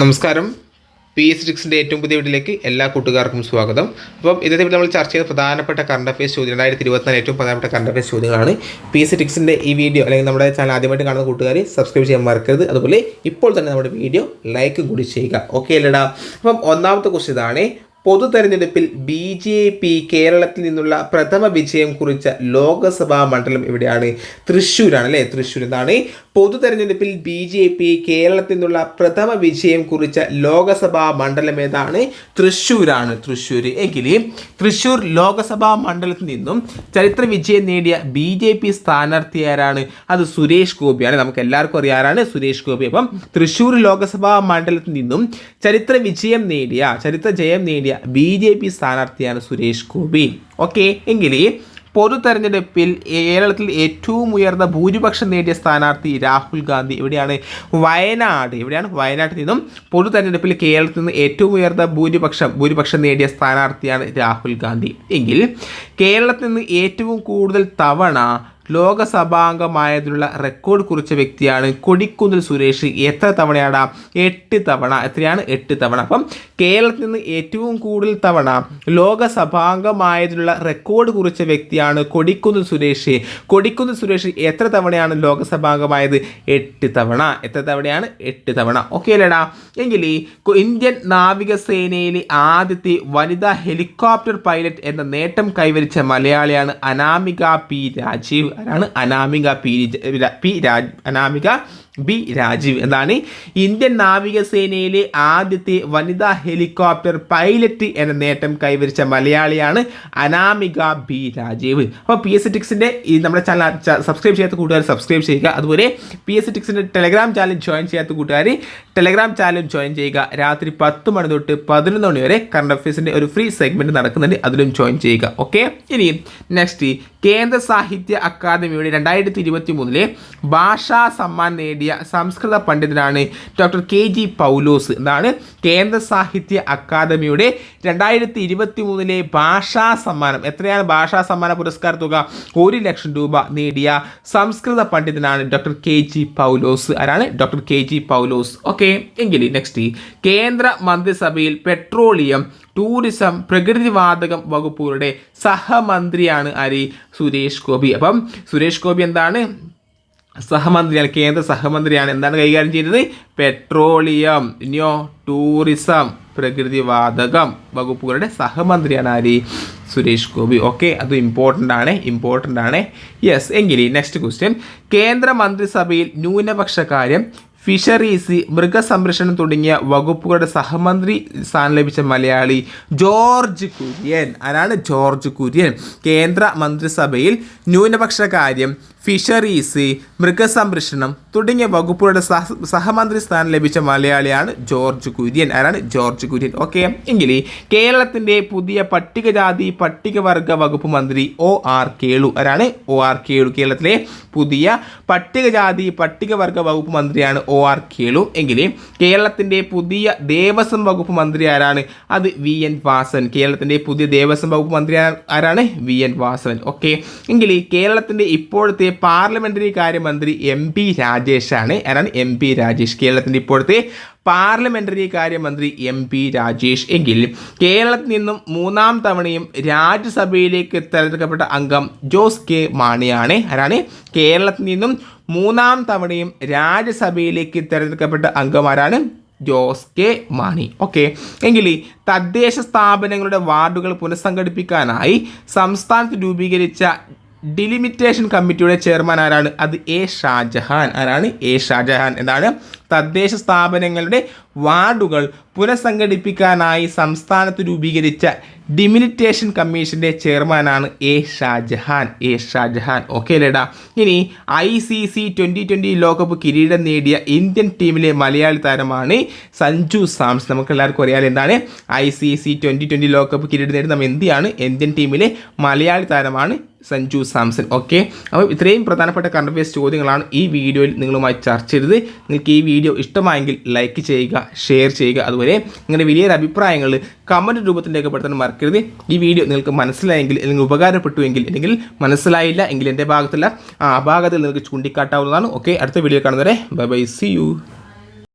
നമസ്കാരം. P S സിക്സിന്റെ ഏറ്റവും പുതിയ വീട്ടിലേക്ക് എല്ലാ കൂട്ടുകാർക്കും സ്വാഗതം. അപ്പം ഇന്നത്തെ വീട്ടിൽ നമ്മൾ ചർച്ച ചെയ്ത പ്രധാനപ്പെട്ട കറണ്ട് അഫയേഴ്സ് ചോദ്യം രണ്ടായിരത്തി ഇരുപത്തിനാല് ഏറ്റവും പ്രധാനപ്പെട്ട കറണ്ട് അഫയേഴ്സ് ചോദ്യങ്ങളാണ്. പി എസ് സിക്സിന്റെ ഈ വീഡിയോ അല്ലെങ്കിൽ നമ്മുടെ ചാനൽ ആദ്യമായിട്ട് കാണുന്ന കൂട്ടുകാർ സബ്സ്ക്രൈബ് ചെയ്യാൻ മറക്കരുത്. അതുപോലെ ഇപ്പോൾ തന്നെ നമ്മുടെ വീഡിയോ ലൈക്ക് കൂടി ചെയ്യുക. ഓക്കെ അല്ലടാ? അപ്പം ഒന്നാമത്തെ ക്വസ്റ്റ് ഇതാണ്. പൊതു തെരഞ്ഞെടുപ്പിൽ ബി ജെ പി കേരളത്തിൽ നിന്നുള്ള പ്രഥമ വിജയം കുറിച്ച ലോകസഭാ മണ്ഡലം ഇവിടെയാണ്. തൃശ്ശൂരാണ് അല്ലേ? തൃശ്ശൂർ എന്താണ്? പൊതു തെരഞ്ഞെടുപ്പിൽ ബി ജെ പി കേരളത്തിൽ നിന്നുള്ള പ്രഥമ വിജയം കുറിച്ച ലോകസഭാ മണ്ഡലം ഏതാണ്? തൃശ്ശൂരാണ്. തൃശ്ശൂർ. എങ്കിൽ തൃശ്ശൂർ ലോകസഭാ മണ്ഡലത്തിൽ നിന്നും ചരിത്ര വിജയം നേടിയ ബി ജെ പി സ്ഥാനാർത്ഥി ആരാണ്? അത് സുരേഷ് ഗോപിയാണ് നമുക്ക് എല്ലാവർക്കും അറിയാറാണ് സുരേഷ് ഗോപി. അപ്പം തൃശ്ശൂർ ലോകസഭാ മണ്ഡലത്തിൽ നിന്നും ചരിത്ര വിജയം നേടിയ ചരിത്ര ജയം നേടിയ ബി ജെ പി സ്ഥാനാർത്ഥിയാണ് സുരേഷ് ഗോപി. ഓക്കെ എങ്കിൽ പൊതു തെരഞ്ഞെടുപ്പിൽ കേരളത്തിൽ ഏറ്റവും ഉയർന്ന ഭൂരിപക്ഷം നേടിയ സ്ഥാനാർത്ഥി രാഹുൽ ഗാന്ധി എവിടെയാണ്? വയനാട്. എവിടെയാണ്? വയനാട്ടിൽ നിന്നും പൊതു തെരഞ്ഞെടുപ്പിൽ കേരളത്തിൽ നിന്ന് ഏറ്റവും ഉയർന്ന ഭൂരിപക്ഷം ഭൂരിപക്ഷം നേടിയ സ്ഥാനാർത്ഥിയാണ് രാഹുൽ ഗാന്ധി. എങ്കിൽ കേരളത്തിൽ നിന്ന് ഏറ്റവും കൂടുതൽ തവണ ലോകസഭാംഗമായതിനുള്ള റെക്കോർഡ് കുറിച്ച വ്യക്തിയാണ് കൊടിക്കുന്നിൽ സുരേഷ്. എത്ര തവണയാണ് എട്ട് തവണ. എത്രയാണ്? എട്ട് തവണ. അപ്പം കേരളത്തിൽ നിന്ന് ഏറ്റവും കൂടുതൽ തവണ ലോകസഭാംഗമായതിനുള്ള റെക്കോർഡ് കുറിച്ച വ്യക്തിയാണ് കൊടിക്കുന്നിൽ സുരേഷ്. കൊടിക്കുന്നിൽ സുരേഷ് എത്ര തവണയാണ് ലോകസഭാംഗമായത്? എട്ട് തവണ. എത്ര തവണയാണ്? എട്ട് തവണ. ഓക്കെ അല്ലേടാ? എങ്കിൽ ഇന്ത്യൻ നാവികസേനയിലെ ആദ്യത്തെ വനിതാ ഹെലികോപ്റ്റർ പൈലറ്റ് എന്ന നേട്ടം കൈവരിച്ച മലയാളിയാണ് അനാമിക പി രാജീവ്. ആരാണ് Anamika P P Raj Anamika B Rajeev. എന്നാണ് ഇന്ത്യൻ നാവികസേനയിലെ ആദ്യത്തെ വനിതാ ഹെലികോപ്റ്റർ പൈലറ്റ് എന്ന നേട്ടം കൈവരിച്ച മലയാളിയാണ് അനാമിക ബി രാജീവ്. അപ്പോൾ പി എസ് ടിക്സിന്റെ നമ്മുടെ ചാനൽ സബ്സ്ക്രൈബ് ചെയ്യാത്ത കൂട്ടുകാർ സബ്സ്ക്രൈബ് ചെയ്യുക. അതുപോലെ പി എസ് ടിക്സിന്റെ ടെലഗ്രാം ചാനൽ ജോയിൻ ചെയ്യാത്ത കൂട്ടുകാർ ടെലഗ്രാം ചാനൽ ജോയിൻ ചെയ്യുക. രാത്രി പത്ത് മണി തൊട്ട് പതിനൊന്ന് മണി വരെ കറണ്ട് അഫയേഴ്സിന്റെ ഒരു ഫ്രീ സെഗ്മെന്റ് നടക്കുന്നുണ്ട്. അതിലും ജോയിൻ ചെയ്യുക. ഓക്കെ? ഇനി നെക്സ്റ്റ് കേന്ദ്ര സാഹിത്യ അക്കാദമിയുടെ രണ്ടായിരത്തി ഇരുപത്തി മൂന്നിലെ ഭാഷാ സമ്മാൻ നേടിയ സംസ്കൃത പണ്ഡിതനാണ് ഡോക്ടർ കെ ജി പൗലോസ് എന്നാണ് കേന്ദ്ര സാഹിത്യ അക്കാദമിയുടെ രണ്ടായിരത്തി ഇരുപത്തി മൂന്നിലെ ഭാഷാ സമ്മാനം. എത്രയാണ് ഭാഷാ സമ്മാന പുരസ്കാര തുക? ഒരു ലക്ഷം രൂപ നേടിയ സംസ്കൃത പണ്ഡിതനാണ് ഡോക്ടർ കെ ജി പൗലോസ്. ആരാണ്? Doctor K G Paulose. Okay എങ്കിൽ നെക്സ്റ്റ്. കേന്ദ്ര മന്ത്രിസഭയിൽ പെട്രോളിയം ടൂറിസം പ്രകൃതിവാതകം വകുപ്പുകളുടെ സഹമന്ത്രിയാണ് ആര്? സുരേഷ് ഗോപി. അപ്പം സുരേഷ് ഗോപി എന്താണ്? സഹമന്ത്രിയാണ് കേന്ദ്ര സഹമന്ത്രിയാണ്. എന്താണ് കൈകാര്യം ചെയ്യുന്നത് പെട്രോളിയം ഇനിയോ ടൂറിസം പ്രകൃതിവാതകം വകുപ്പുകളുടെ സഹമന്ത്രിയാണ് ആര്? സുരേഷ് ഗോപി. ഓക്കെ അത് ഇമ്പോർട്ടന്റ് ആണ് ഇമ്പോർട്ടന്റ് ആണ്. യെസ് എങ്കിൽ നെക്സ്റ്റ് ക്വസ്റ്റ്യൻ കേന്ദ്ര മന്ത്രിസഭയിൽ ന്യൂനപക്ഷ കാര്യം ഫിഷറീസ് മൃഗസംരക്ഷണം തുടങ്ങിയ വകുപ്പുകളുടെ സഹമന്ത്രി സ്ഥാനം ലഭിച്ച മലയാളി ജോർജ് കുര്യൻ. ആരാണ് ജോർജ് കുര്യൻ? കേന്ദ്ര മന്ത്രിസഭയിൽ ന്യൂനപക്ഷ കാര്യം ഫിഷറീസ് മൃഗസംരക്ഷണം തുടങ്ങിയ വകുപ്പുകളുടെ സഹ സഹമന്ത്രി സ്ഥാനം ലഭിച്ച മലയാളിയാണ് ജോർജ് കുര്യൻ. ആരാണ്? ജോർജ് കുര്യൻ. ഓക്കെ. എങ്കിൽ കേരളത്തിന്റെ പുതിയ പട്ടികജാതി പട്ടികവർഗ വകുപ്പ് മന്ത്രി ഒ ആർ കേളു. ആരാണ്? O R Kelu. കേരളത്തിലെ പുതിയ പട്ടികജാതി പട്ടികവർഗ വകുപ്പ് മന്ത്രിയാണ് ഒ ആർ കേളു. എങ്കിൽ കേരളത്തിന്റെ പുതിയ ദേവസ്വം വകുപ്പ് മന്ത്രി ആരാണ്? അത് വി എൻ വാസൻ. കേരളത്തിന്റെ പുതിയ ദേവസ്വം വകുപ്പ് മന്ത്രി ആരാണ്? V N Vasan. ഓക്കെ. എങ്കിൽ കേരളത്തിന്റെ ഇപ്പോഴത്തെ പാർലമെന്ററി കാര്യമന്ത്രി എം പി രാജേഷാണ്. ആരാണ് എം പി രാജേഷ്? കേരളത്തിന്റെ ഇപ്പോഴത്തെ പാർലമെന്ററി കാര്യമന്ത്രി എം പി രാജേഷ്. എങ്കിൽ കേരളത്തിൽ നിന്നും മൂന്നാം തവണയും രാജ്യസഭയിലേക്ക് തിരഞ്ഞെടുക്കപ്പെട്ട അംഗം ജോസ് കെ മാണിയാണ്. ആരാണ്? കേരളത്തിൽ നിന്നും മൂന്നാം തവണയും രാജ്യസഭയിലേക്ക് തിരഞ്ഞെടുക്കപ്പെട്ട അംഗമാരാണ് ജോസ് കെ മാണി. ഓക്കെ. എങ്കിൽ തദ്ദേശ സ്ഥാപനങ്ങളുടെ വാർഡുകൾ പുനഃസംഘടിപ്പിക്കാനായി സംസ്ഥാനത്ത് രൂപീകരിച്ച ഡിലിമിറ്റേഷൻ കമ്മിറ്റിയുടെ ചെയർമാൻ ആരാണ്? അത് എ ഷാജഹാൻ. ആരാണ്? എ ഷാജഹാൻ. എന്താണ്? തദ്ദേശ സ്ഥാപനങ്ങളുടെ വാർഡുകൾ പുനഃസംഘടിപ്പിക്കാനായി സംസ്ഥാനത്ത് രൂപീകരിച്ച ഡിമിലിറ്റേഷൻ കമ്മീഷന്റെ ചെയർമാനാണ് A Shajahan. A Shajahan. Okay ലേടാ. ഇനി I C C twenty twenty ലോകകപ്പ് കിരീടം നേടിയ ഇന്ത്യൻ ടീമിലെ മലയാളി താരമാണ് സഞ്ജു സാംസ്. നമുക്ക് എല്ലാവർക്കും അറിയാം എന്താണ്? I C C twenty twenty ലോകകപ്പ് കിരീടം നേടി നമ്മൾ എന്തിയാണ്? ഇന്ത്യൻ ടീമിലെ മലയാളി താരമാണ് സഞ്ജു സാംസൺ. ഓക്കെ അപ്പോൾ ഇത്രയും പ്രധാനപ്പെട്ട കറണ്ട് അഫയേഴ്സ് ചോദ്യങ്ങളാണ് ഈ വീഡിയോയിൽ നിങ്ങളുമായി ചർച്ച ചെയ്തത്. നിങ്ങൾക്ക് ഈ വീഡിയോ ഇഷ്ടമായെങ്കിൽ ലൈക്ക് ചെയ്യുക ഷെയർ ചെയ്യുക. അതുപോലെ നിങ്ങളുടെ വലിയൊരു അഭിപ്രായങ്ങൾ കമന്റ് രൂപത്തിൽ രേഖപ്പെടുത്താൻ മറക്കരുത്. ഈ വീഡിയോ നിങ്ങൾക്ക് മനസ്സിലായെങ്കിൽ അല്ലെങ്കിൽ ഉപകാരപ്പെട്ടുവെങ്കിൽ അല്ലെങ്കിൽ മനസ്സിലായില്ല എങ്കിൽ എന്റെ ഭാഗത്തുള്ള ആ ഭാഗത്തിൽ നിങ്ങൾക്ക് ചൂണ്ടിക്കാട്ടാവുന്നതാണ്. ഓക്കെ അടുത്ത വീഡിയോ കാണുന്നവരെ ബൈ ബൈ സി യു